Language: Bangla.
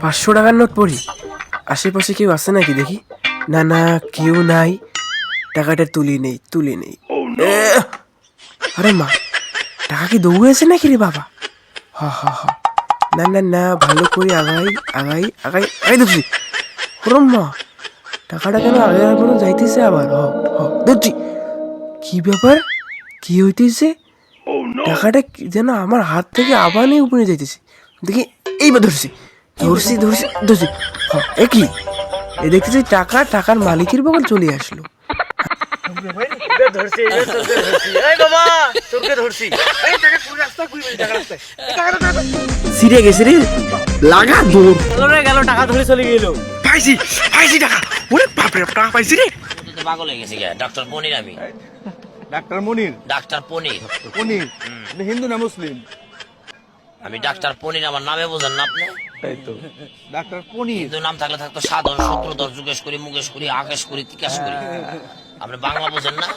পাঁচশো টাকার নোট পড়ি। আশেপাশে কেউ আছে নাকি দেখি? না না, কেউ নাই। টাকাটা তুলি নেই তুলি নেই। আরে মা, টাকা কি দৌড়েছে নাকি রে বাবা? হ হ হ। না না না, ভালো করে আগাই আগাই আগাই আগাই দেখছি হরম মা, টাকাটা কেন আগে আর যাইতেছে আবার? হ হ দেখছি কি ব্যাপার? কি হইতেছে? টাকাটা যেন আমার হাত থেকে আবার নিয়ে উপরে যাইতেছে। দেখি এইবার ধরছি। ধরছি ধরছি ধরছি। এ কি এ দেখতেছি টাকা টাকার মালিকের বগল চলে আসলো। সিরে গেছে রে। লাগা দৌড়। গেল টাকা ধরে চলে গেল পাইছি পাইছি টাকা। ওরে বাপরে টাকা পাইছি রে। পাগল হয়ে গেছি গা ডক্টর আমি। ডাক্তার মনির। ডাক্তার পনির। পনির। আপনি হিন্দু না মুসলিম? আমি ডাক্তার পনির আমার নামে বোঝেন না আপনি? তো। ডাক্তার পনির। হিন্দু নাম থাকলে থাকতো সাধন সূত্রধর যুগেশ করি মুকেশ করি আকেশ করি তিকাশ করি। আপনি বাংলা বোঝেন না?